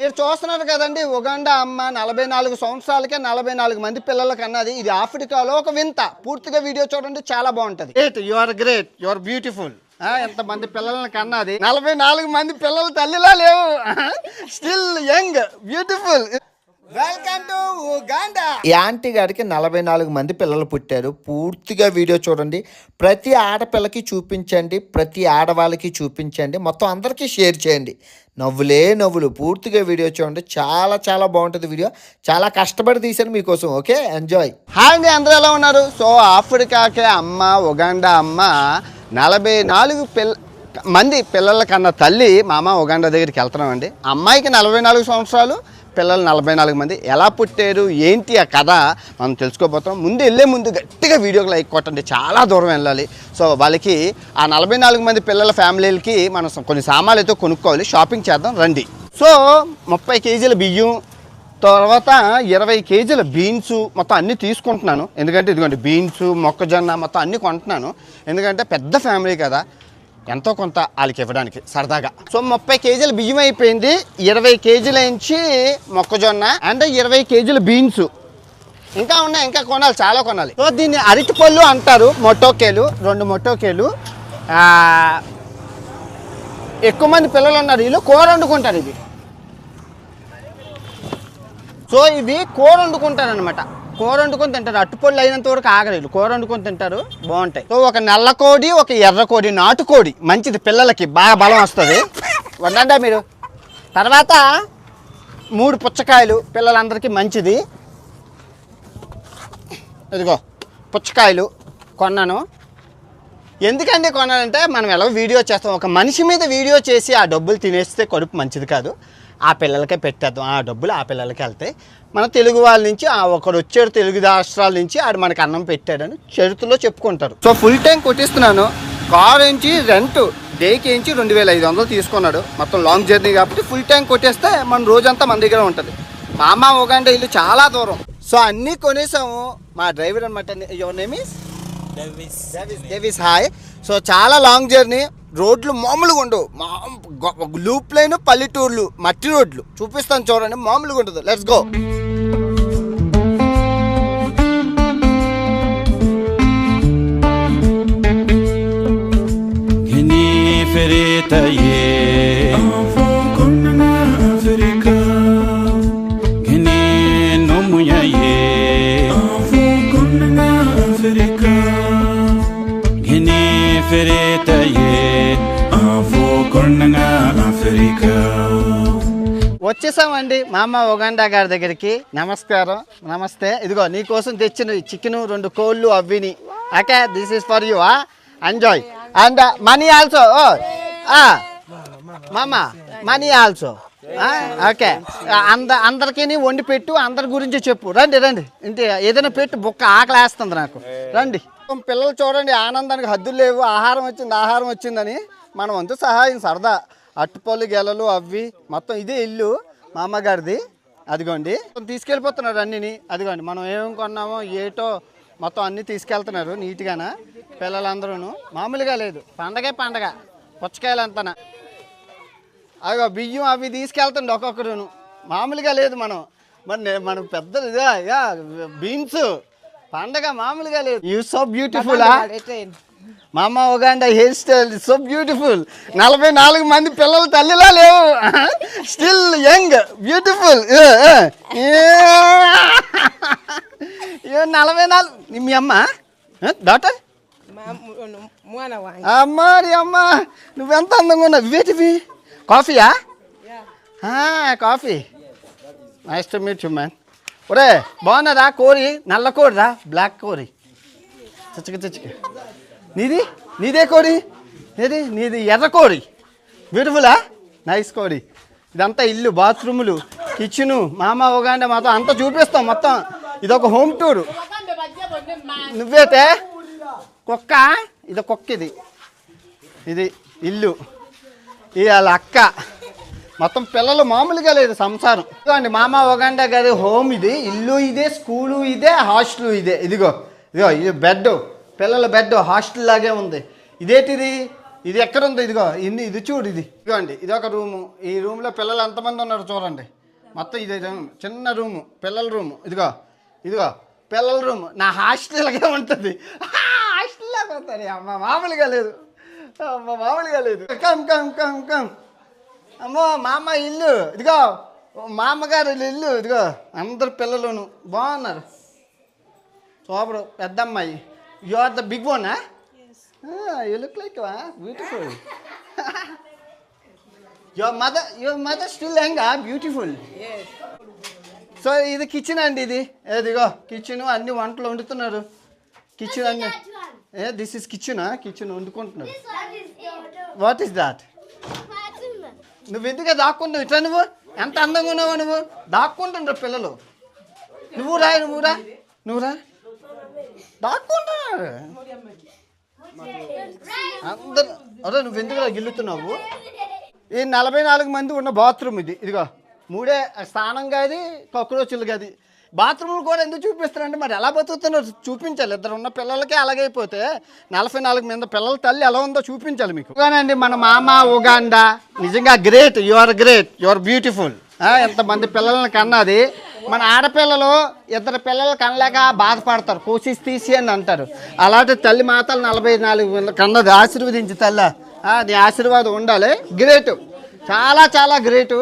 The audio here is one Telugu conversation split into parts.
మీరు చూస్తున్నారు కదండి ఉగాండా అమ్మ నలభై నాలుగు సంవత్సరాలకే నలభై నాలుగు మంది పిల్లలకి అన్నది. ఇది ఆఫ్రికాలో ఒక వింత. పూర్తిగా వీడియో చూడండి చాలా బాగుంటది. Great you are great you are beautiful ఎంత మంది పిల్లల్ని కన్నది. నలభై నాలుగు మంది పిల్లలు తల్లిలా లేవు. Still young beautiful welcome to Uganda ఈ ఆంటీ గారికి నలభై నాలుగు మంది పిల్లలు పుట్టారు. పూర్తిగా వీడియో చూడండి. ప్రతి ఆడపిల్లకి చూపించండి. ప్రతి ఆడవాళ్ళకి చూపించండి. మొత్తం అందరికీ షేర్ చేయండి. నవ్వులే నవ్వులు. పూర్తిగా వీడియో చూడండి. చాలా చాలా బాగుంటుంది వీడియో. చాలా కష్టపడి తీశాను మీకోసం. ఓకే? ఎంజాయ్ హాయ్ అండి. అందరూ ఎలా ఉన్నారు? సో ఆఫ్రికాకే అమ్మ ఉగాండా అమ్మ. నలభై నాలుగు పిల్ల మంది పిల్లల కన్నా తల్లి మామ ఉగాండా దగ్గరికి వెళ్తున్నామండి. అమ్మాయికి నలభై నాలుగు సంవత్సరాలు పిల్లలు నలభై నాలుగు మంది ఎలా పుట్టారు ఏంటి ఆ కథ మనం తెలుసుకోబోతున్నాం. ముందు వెళ్ళే ముందు గట్టిగా వీడియోకి లైక్ కొట్టండి చాలా దూరం వెళ్ళాలి. సో వాళ్ళకి ఆ నలభై నాలుగు మంది పిల్లల ఫ్యామిలీలకి మనం కొన్ని సామాన్లు అయితే కొనుక్కోవాలి షాపింగ్ చేద్దాం రండి. సో ముప్పై కేజీల బియ్యం తర్వాత ఇరవై కేజీల బీన్స్ మొత్తం అన్నీ తీసుకుంటున్నాను. ఎందుకంటే ఇదిగోండి బీన్స్ మొక్కజొన్న మొత్తం అన్నీ కొంటున్నాను. ఎందుకంటే పెద్ద ఫ్యామిలీ కదా. ఎంతో కొంత వాళ్ళకి ఇవ్వడానికి సరదాగా. సో ముప్పై కేజీల బియ్యం అయిపోయింది. ఇరవై కేజీల నుంచి మొక్కజొన్న అండ్ ఇరవై కేజీల బీన్స్. ఇంకా ఉన్నాయి ఇంకా కొనాలి చాలా కొనాలి. సో దీన్ని అరటిపళ్ళు అంటారు మొట్టోకేలు రెండు మొట్టోకేలు ఎక్కువ మంది పిల్లలు ఉన్నారు వీళ్ళు కూర వండుకుంటారు ఇది సో ఇవి కూర వండుకుంటారు అనమాట కూర వండుకొని తింటారు. అట్టుపళ్ళు అయినంత వరకు ఆగలేదు కూర వండుకొని తింటారు. బాగుంటాయి. సో ఒక నల్ల కోడి ఒక ఎర్ర కోడి నాటుకోడి మంచిది పిల్లలకి. బాగా బలం వస్తుంది. వండండా మీరు. తర్వాత మూడు పుచ్చకాయలు పిల్లలందరికీ మంచిది. ఇదిగో పుచ్చకాయలు కొన్నాను. ఎందుకండి కొనాలంటే మనం ఎలా వీడియో చేస్తాం. ఒక మనిషి మీద వీడియో చేసి ఆ డబ్బులు తినేస్తే కడుపు మంచిది కాదు. ఆ పిల్లలకే పెట్టేద్దాం. ఆ డబ్బులు ఆ పిల్లలకి వెళ్తాయి. మన తెలుగు వాళ్ళ నుంచి ఆ ఒకడు వచ్చాడు తెలుగు రాష్ట్రాల నుంచి ఆడు మనకి అన్నం పెట్టాడని చరిత్రలో చెప్పుకుంటారు. సో ఫుల్ టైం కొట్టిస్తున్నాను. కార్ నుంచి రెంట్ డేకి ఏంచి రెండు వేల ఐదు వందలు తీసుకున్నాడు. మొత్తం లాంగ్ జర్నీ కాబట్టి ఫుల్ టైం కొట్టేస్తే మన రోజంతా మన దగ్గర ఉంటుంది. మా అమ్మ ఒకంటే ఇల్లు చాలా దూరం. సో అన్నీ కొనేసాము. మా డ్రైవర్ అనమాట your name is Davis hi so చాలా లాంగ్ జర్నీ. రోడ్లు మామూలుగా ఉండవు. మా లూప్ లైన్ పల్లెటూర్లు మట్టి రోడ్లు. చూపిస్తాను చూడండి మామూలుగా ఉండదు let's go Gini ferita ye వచ్చేసామండి మా అమ్మ ఒగండా గారి దగ్గరికి. నమస్కారం. నమస్తే. ఇదిగో నీకోసం తెచ్చిన చికెన్ రెండు కోళ్ళు అవ్విని. Okay this is for you enjoy and money also ఓ మామ మనీ ఆల్సో ఓకే. అంద అందరికీ వండి పెట్టు అందరి గురించి చెప్పు. రండి రండి. ఇంటి ఏదైనా పెట్టు బుక్క ఆకలి వేస్తుంది నాకు. రండి. పిల్లలు చూడండి ఆనందానికి హద్దులు లేవు ఆహారం వచ్చింది ఆహారం వచ్చిందని మనం అంతా సహాయం సరదా. అట్టుపళ్ళు గెలలు అవి మొత్తం ఇదే ఇల్లు మా అమ్మగారిది. అదిగోండి. తీసుకెళ్ళిపోతున్నారు అన్నిని. అదిగోండి మనం ఏమేమి కొన్నామో ఏటో మొత్తం అన్నీ తీసుకెళ్తున్నారు నీట్గాన పిల్లలందరూ మామూలుగా లేదు. పండగే పండగ. పుచ్చకాయలు అంతనా. అదిగో బియ్యం అవి తీసుకెళ్తుండే ఒక్కొక్కరును. మామూలుగా లేదు మనం. మరి మనం పెద్ద ఇదా. Yeah beans. పండగ మామూలుగా లేదు. యూ సో బ్యూటిఫుల్ మా అమ్మ Uganda hair style so beautiful. నలభై నాలుగు మంది పిల్లలు తల్లిలా లేవు. Still young beautiful. నలభై నాలుగు. మీ అమ్మ? డాక్టర్ అమ్మాడి అమ్మ నువ్వెంత అందంగా ఉన్నావు? ఇవేటివి కాఫీయా? Coffee. Nice to meet you man ఒరే బాగున్నదా కోరి నల్ల కోరిరా? బ్లాక్ కోరి. చచ్చక చచ్చక. నీది? నీదే కోడి? నీది నీది ఎర్ర కోడి. బ్యూటిఫులా నైస్ కోడి. ఇదంతా ఇల్లు బాత్రూములు కిచెను మామ ఒగాండే మొత్తం అంతా చూపిస్తాం మొత్తం. ఇదొక హోమ్ టూరు నువ్వేతే కుక్క? ఇది కుక్క ఇది. ఇది ఇల్లు. ఇది వాళ్ళ అక్క. మొత్తం పిల్లలు మామూలుగా లేదు సంసారం. ఇదిగోండి మామ ఒగండ గారి హోమ్ ఇది. ఇల్లు ఇదే స్కూలు ఇదే హాస్టల్ ఇదే. ఇదిగో ఇదిగో ఇది బెడ్ పిల్లల బెడ్ హాస్టల్ లాగే ఉంది. ఇదేంటిది? ఇది ఎక్కడుంది? ఇదిగో ఇన్ని ఇది చూడు ఇది. ఇదిగోండి ఇది ఒక రూము ఈ రూమ్లో పిల్లలు ఎంతమంది ఉన్నారు చూడండి. మొత్తం ఇది చిన్న రూము పిల్లల రూము ఇదిగో ఇదిగో పిల్లల రూమ్ నా హాస్టల్గా ఉంటుంది. హాస్టల్లా పోతారు అమ్మ మామూలుగా లేదు. అమ్మ మామూలుగా లేదు. Come come come come. అమ్మో మా అమ్మ ఇల్లు. ఇదిగో మా అమ్మగారు ఇల్లు. ఇదిగో అందరు పిల్లలును. బాగున్నారు. సూపర్ పెద్ద అమ్మాయి you are the big one you look like beautiful your mother your mother still హెంగా beautiful so ఇది కిచెన్ అండి ఇది. ఇదిగో కిచెన్ అన్ని వంటలు వండుతున్నారు. కిచెన్ అన్ని ఏ దిస్ ఇస్ కిచెనా కిచెన్ వండుకుంటున్నారు. వాట్ ఈస్ దాట్ నువ్వు ఎందుకు దాక్కుంటావు ఇట్లా నువ్వు? ఎంత అందంగా ఉన్నావు నువ్వు? దాక్కుంటుండ్రు పిల్లలు. నువ్వు రా నువ్వు రా. నువ్వు రా. దాక్కుంటున్నారు అందరు అరే నువ్వు ఎందుకు గిల్లుతున్నావు? ఈ నలభై నాలుగు మంది ఉన్న బాత్రూమ్ ఇది. ఇదిగో మూడే స్నానం కాదు కాక్రోచులు కాదు బాత్రూమ్లు కూడా ఎందుకు చూపిస్తారంటే మరి ఎలా బతుకుతున్నారు? చూపించాలి. ఇద్దరు ఉన్న పిల్లలకి అలాగైపోతే నలభై నాలుగు మంది పిల్లల తల్లి ఎలా ఉందో చూపించాలి మీకు. అండి మన మామ ఉగాండా. నిజంగా great you are great you are beautiful ఎంతమంది పిల్లల్ని కన్నది. మన ఆడపిల్లలు ఇద్దరు పిల్లలు కనలేక బాధపడతారు. కోసిస్ తీసి అని అంటారు. అలాంటి తల్లి మాతలు నలభై నాలుగు కన్నది ఆశీర్వదించి తల్ల. నీ ఆశీర్వాదం ఉండాలి. గ్రేట్ చాలా చాలా గ్రేటు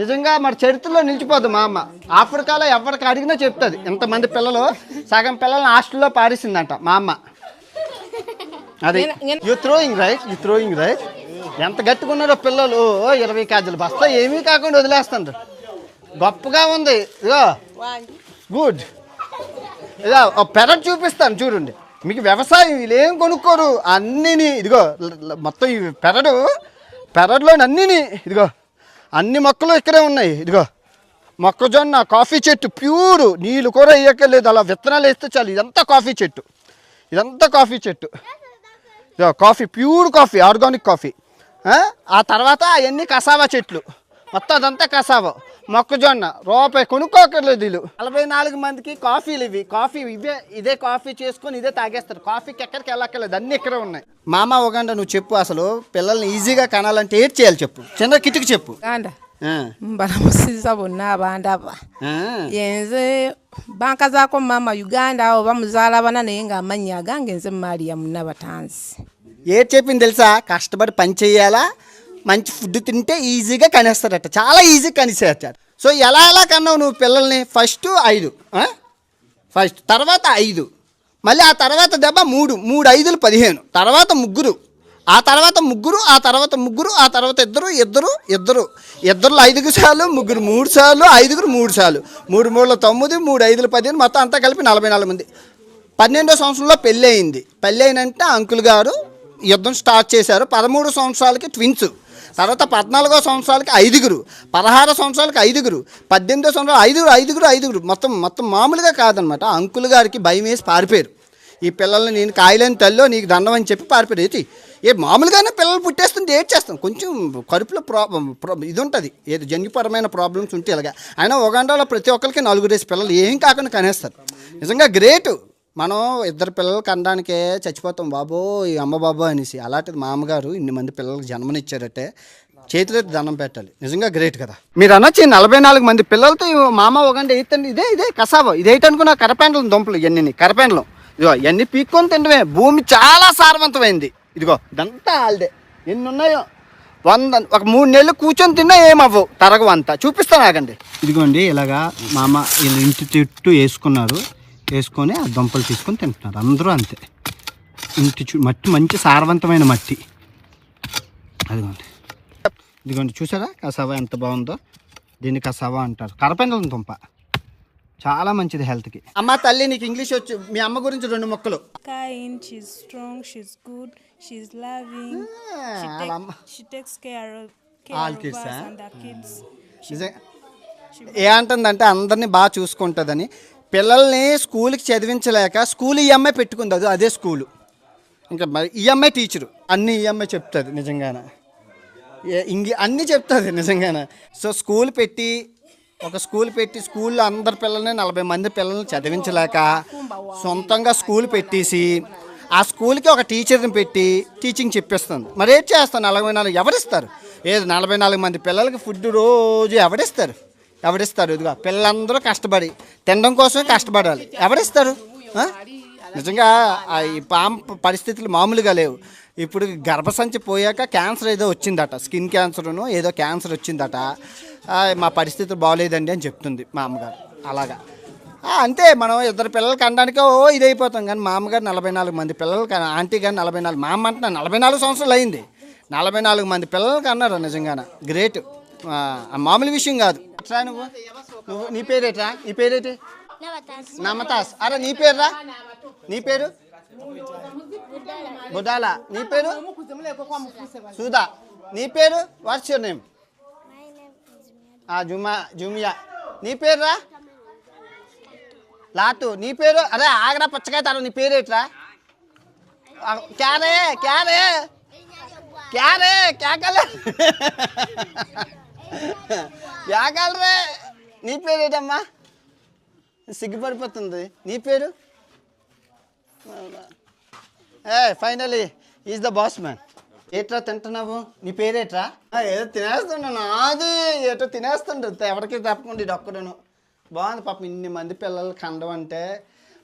నిజంగా మరి చరిత్రలో నిలిచిపోద్ది మా అమ్మ. ఆఫ్రికాలో ఎవరికి అడిగినా చెప్తుంది. ఇంతమంది పిల్లలు సగం పిల్లల్ని హాస్టల్లో పారేసిందంట మా అమ్మ. అది you throwing right you throwing right ఎంత గట్టుకున్నారో పిల్లలు. ఇరవై కేజీలు బస్తా ఏమీ కాకుండా వదిలేస్తారు గొప్పగా ఉంది. ఇదిగో. గుడ్ ఇదో ఓ పెరట్ చూపిస్తాను చూడండి. మీకు వ్యవసాయం వీళ్ళు ఏం కొనుక్కోరు? అన్నిని ఇదిగో మొత్తం ఈ పెరడు పెరడులోని అన్నిని ఇదిగో అన్ని మొక్కలు ఇక్కడే ఉన్నాయి. ఇదిగో మొక్కజొన్న కాఫీ చెట్టు ప్యూర్ నీళ్ళు కూడా వేయక్కర్లేదు. అలా విత్తనాలు వేస్తే చాలు. ఇదంతా కాఫీ చెట్టు. ఇదంతా కాఫీ చెట్టు. ఇదో coffee pure coffee organic coffee. ఆ? ఆ తర్వాత అవన్నీ కసావా చెట్లు. మొత్తం అదంతా కసావా. మొక్కజొన్న రూపాయి కొనుక్కోకర్లేదు వీళ్ళు. నలభై నాలుగు మందికి కాఫీలు ఇవి. కాఫీ ఇవే ఇదే కాఫీ చేసుకొని ఇదే తాగేస్తారు. కాఫీకి ఎక్కడికి వెళ్ళక్కర్లేదు. అన్నీ ఇక్కడే ఉన్నాయి. మామ ఒగండ నువ్వు చెప్పు అసలు. పిల్లల్ని ఈజీగా కనాలంటే ఏం చేయాలి చెప్పు. చిన్న కిటికి చెప్పు. uganda ఆ, mbalamusiza bonna abandaba ఆ. yenze bankazaako mama uganda oba muzaala bana naye ng'amannya agange nze maria munabatanzi ఏది చెప్పింది తెలుసా? కష్టపడి పని చేయాలా? మంచి ఫుడ్ తింటే ఈజీగా కనేస్తారట. చాలా ఈజీగా కనిసేస్తారు సో ఎలా ఎలా కన్నావు నువ్వు పిల్లల్ని? ఫస్ట్ ఐదు. ఫస్ట్ తర్వాత ఐదు. మళ్ళీ ఆ తర్వాత దెబ్బ మూడు. మూడు ఐదులు పదిహేను. తర్వాత ముగ్గురు. ఆ తర్వాత ముగ్గురు ఆ తర్వాత ముగ్గురు ఆ తర్వాత ఇద్దరు ఇద్దరు ఇద్దరు. ఇద్దరు ఐదుగురు సార్లు ముగ్గురు మూడు సార్లు ఐదుగురు మూడు సార్లు మూడు మూడుల తొమ్మిది మూడు ఐదులు పదిహేను. మొత్తం అంతా కలిపి నలభై నాలుగు మంది. పన్నెండో సంవత్సరంలో పెళ్ళి అయింది పెళ్ళి అయినంటే అంకుల్ గారు యుద్ధం స్టార్ట్ చేశారు. పదమూడు సంవత్సరాలకి ట్విన్స్. తర్వాత పద్నాలుగో సంవత్సరాలకి ఐదుగురు పదహారు సంవత్సరాలకి ఐదుగురు పద్దెనిమిదో సంవత్సరాలు ఐదుగురు ఐదుగురు ఐదుగురు. మొత్తం మొత్తం మామూలుగా కాదనమాట అంకుల్ గారికి భయం వేసి పారిపోయారు. ఈ పిల్లల్ని నేను కాయలేని తల్లిలో నీకు దండం అని చెప్పి పారిపోయారు. ఏంటి ఏ మామూలుగానే పిల్లలు పుట్టేస్తుంది ఏడ్ చేస్తాం కొంచెం కడుపులో ప్రాబ్లం ఇది ఉంటుంది ఏది జన్యుపరమైన ప్రాబ్లమ్స్ ఉంటే ఇలాగా. అయినా ఒగండాలో ప్రతి ఒక్కరికి నలుగురేసి పిల్లలు ఏం కాకుండా కనేస్తారు. నిజంగా గ్రేట్. మనం ఇద్దరు పిల్లలు కనడానికే చచ్చిపోతాం బాబో ఈ అమ్మ బాబో అనేసి. అలాంటిది మా అమ్మగారు ఇన్ని మంది పిల్లలకు జన్మనిచ్చారంటే. చేతిలో దండం పెట్టాలి. నిజంగా గ్రేట్ కదా. మీరు అనొచ్చి నలభై నాలుగు మంది పిల్లలతో మామ ఒకండి ఎయితండి ఇదే ఇదే కసాబో. ఇది ఏంటనుకున్నా కరపెండలం దుంపలు ఇవన్నీ కరపెండలం. ఇదిగో ఇవన్నీ పీక్కొని తినడమే. భూమి చాలా సారవంతమైంది. ఇదిగో ఇదంతా ఆల్దే ఎన్ని ఉన్నాయో వంద ఒక మూడు నెలలు కూర్చొని తిన్నా ఏమవ్వవు తరగవు అంతా చూపిస్తాను ఆగండి. ఇదిగోండి ఇలాగా మామ వీళ్ళు ఇంటి చుట్టూ వేసుకున్నారు. వేసుకొని ఆ దుంపలు తీసుకొని తింటున్నారు. అందరూ అంతే. ఇంటి చు మట్టి మంచి సారవంతమైన మట్టి. అదిగోండి. ఇదిగోండి చూసారా? కసావా ఎంత బాగుందో? దీన్ని కసావా అంటారు. కరపెండలం దుంప. చాలా మంచిది హెల్త్కి. అమ్మ తల్లి నీకు ఇంగ్లీష్ వచ్చు. మీ అమ్మ గురించి రెండు మొక్కలు. Kind, she's strong, she's good, she's loving. She, వాళ్ళ take, అమ్మ. she takes care of, care All of kids, us huh? and the kids. నిజంగా. ఏ అంటుందంటే అందరినీ బాగా చూసుకుంటుందని. పిల్లల్ని స్కూల్కి చదివించలేక స్కూల్ ఈఎంఐ పెట్టుకుంది అది అదే స్కూలు. ఇంకా మరి ఈఎంఐ టీచరు అన్ని ఈఎంఐ చెప్తుంది నిజంగానే. ఇంగి అన్నీ చెప్తుంది నిజంగానే. సో స్కూల్ పెట్టి ఒక స్కూల్ పెట్టి స్కూల్లో అందరి పిల్లల్ని నలభై మంది పిల్లల్ని చదివించలేక సొంతంగా స్కూల్ పెట్టేసి ఆ స్కూల్కి ఒక టీచర్ని పెట్టి టీచింగ్ చెప్పిస్తుంది. మరి ఏం చేస్తాను? నలభై నాలుగు ఎవరిస్తారు? ఏది నలభై నాలుగు మంది పిల్లలకి ఫుడ్ రోజు ఎవరిస్తారు? ఎవరిస్తారు? ఇదిగో పిల్లలందరూ కష్టపడి తినడం కోసమే కష్టపడాలి. ఎవరిస్తారు? నిజంగా ఈ పాము పరిస్థితులు మామూలుగా లేవు. ఇప్పుడు గర్భసంచి పోయాక క్యాన్సర్ ఏదో వచ్చిందట స్కిన్ క్యాన్సర్ను ఏదో క్యాన్సర్ వచ్చిందట. మా పరిస్థితులు బాగోలేదండి అని చెప్తుంది మా అమ్మగారు. అలాగా. అంతే మనం ఇద్దరు పిల్లలకి అనడానికి ఓ ఇది అయిపోతాం కానీ మా అమ్మగారు నలభై నాలుగు మంది పిల్లలకి ఆంటీ గారు నలభై నాలుగు మా అమ్మ అంటున్నా నలభై నాలుగు సంవత్సరాలు అయింది. నలభై నాలుగు మంది పిల్లలకి అన్నారు నిజంగాన. గ్రేట్. మామూలు విషయం కాదు. ఎట్రా నువ్వు? నువ్వు నీ పేరేట్రా? నీ పేరేటి? నమతాస్. అరే నీ పేరురా? నీ పేరు? బుడాల. నీ పేరు? సుధా. నీ పేరు? What's your name? Juma Jumia. నీ పేరురా? లాతు. నీ పేరు? అరే ఆగరా పచ్చకాయ తారు. నీ పేరు ఏంట్రా ఆ, క్యా రే క్యా నీ పేరు సిగ్గుపడిపోతుంది. నీ పేరు? ఏ finally is the boss man ఏట్రా తింటున్నావు? నీ పేరేట్రా? ఏదో తినేస్తున్నాను అది ఏటో తినేస్తుండు. ఎవరికి తప్పకుండా ఇది ఒక్కడను. బాగుంది పాపం ఇన్ని మంది పిల్లలు కండం అంటే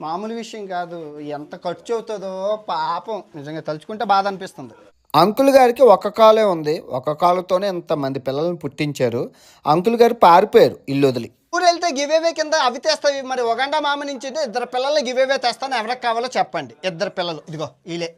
మామూలు విషయం కాదు. ఎంత ఖర్చు అవుతుందో పాపం. నిజంగా తలుచుకుంటే బాధ అనిపిస్తుంది. అంకుల్ గారికి ఒక కాలే ఉంది. ఒక కాలుతోనే ఇంతమంది పిల్లల్ని పుట్టించారు. అంకుల్ గారు పారిపోయారు ఇల్లు వదిలి. ఊరు వెళ్తే గివేవే కింద అవి తెస్తావి. మరి ఒగండా మామ నుంచి ఇద్దరు పిల్లల్ని గివేవే తెస్తాను. ఎవరికి కావాలో చెప్పండి. ఇద్దరు పిల్లలు. ఇదిగో వీలే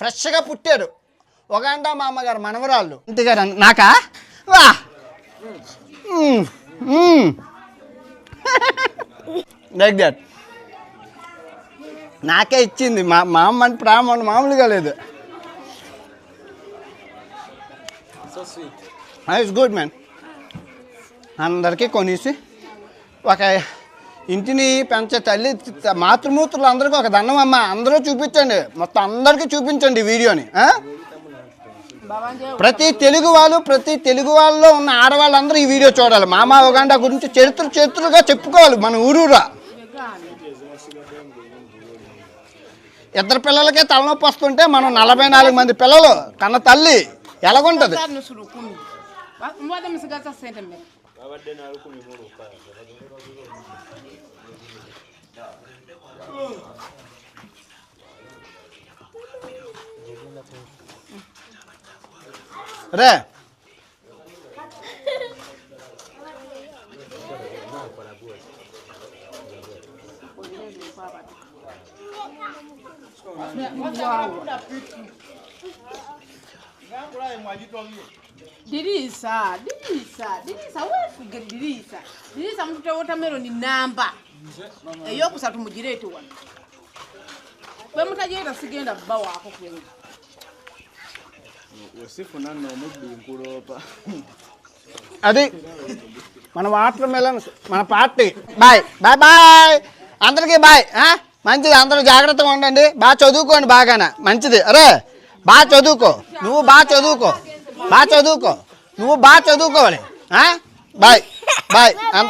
ఫ్రెష్గా పుట్టారు. ఒగండా మామగారు మనవరాళ్ళు. ఇంటి నాకా? వా! లైక్ దట్ నాకే ఇచ్చింది. మా మా అమ్మ అంటే మామూలుగా లేదు. ఇట్స్ గుడ్ మ్యాన్ అందరికీ కొనేసి ఒక ఇంటిని పెంచే తల్లి మాతృమూర్తులు అందరికీ ఒక దండం అమ్మ. అందరూ చూపించండి. మొత్తం అందరికీ చూపించండి ఈ వీడియోని. ఆ? ప్రతి తెలుగు వాళ్ళు ప్రతి తెలుగు వాళ్ళలో ఉన్న ఆడవాళ్ళందరూ ఈ వీడియో చూడాలి. మామ ఉగాండా గురించి చరిత్ర చరిత్రగా చెప్పుకోవాలి మన ఊరూరా. ఇద్దరు పిల్లలకే తలనొప్పి వస్తుంటే మనం నలభై నాలుగు మంది పిల్లలు కన్న తల్లి ఎలాగుంటది mmoja msigaza sente mbele రే dirisa dirisa dirisa wefuge dirisa dirisa mutute wotameroni namba eyokusatu mugireete wano kwe mutagireeta sigenda bba waako kwena wesifuna nno omubbi nkuloopa అది మన వాటర్ మెలన్ మన పార్టీ బాయ్ బాయ్ బాయ్ అందరికీ బాయ్ ఆ? మంచిది అందరూ జాగ్రత్తగా ఉండండి బాగా చదువుకోండి బాగానే మంచిది అరే బాగా చదువుకో. నువ్వు బాగా చదువుకో. బాగా చదువుకో. నువ్వు బాగా చదువుకోవాలి బాయ్. బాయ్. అం-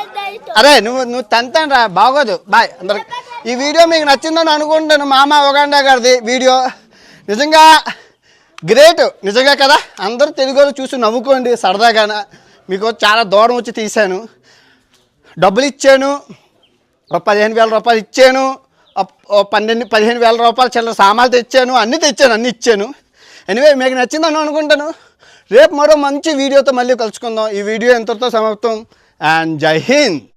అరే నువ్వు నువ్వు తంతాను రా. బాగోదు. బాయ్. అందరికి ఈ వీడియో మీకు నచ్చిందని అనుకుంటాను మామ ఒగాండా గారిది వీడియో. నిజంగా గ్రేట్. నిజంగా కదా? అందరూ తెలుగు వాళ్ళు చూసి నవ్వుకోండి సరదాగాన? మీకు చాలా దూరం వచ్చి తీశాను. డబ్బులు ఇచ్చాను. పదిహేను వేల రూపాయలు ఇచ్చాను. పన్నెండు పదిహేను వేల రూపాయలు చిల్లర సామాన్లు తెచ్చాను. అన్నీ తెచ్చాను అన్నీ ఇచ్చాను. ఎనివే మీకు నచ్చిందని అనుకుంటాను. రేపు మరో మంచి వీడియోతో మళ్ళీ కలుసుకుందాం. ఈ వీడియో ఎంతతో సమాప్తం? అండ్ జై హింద్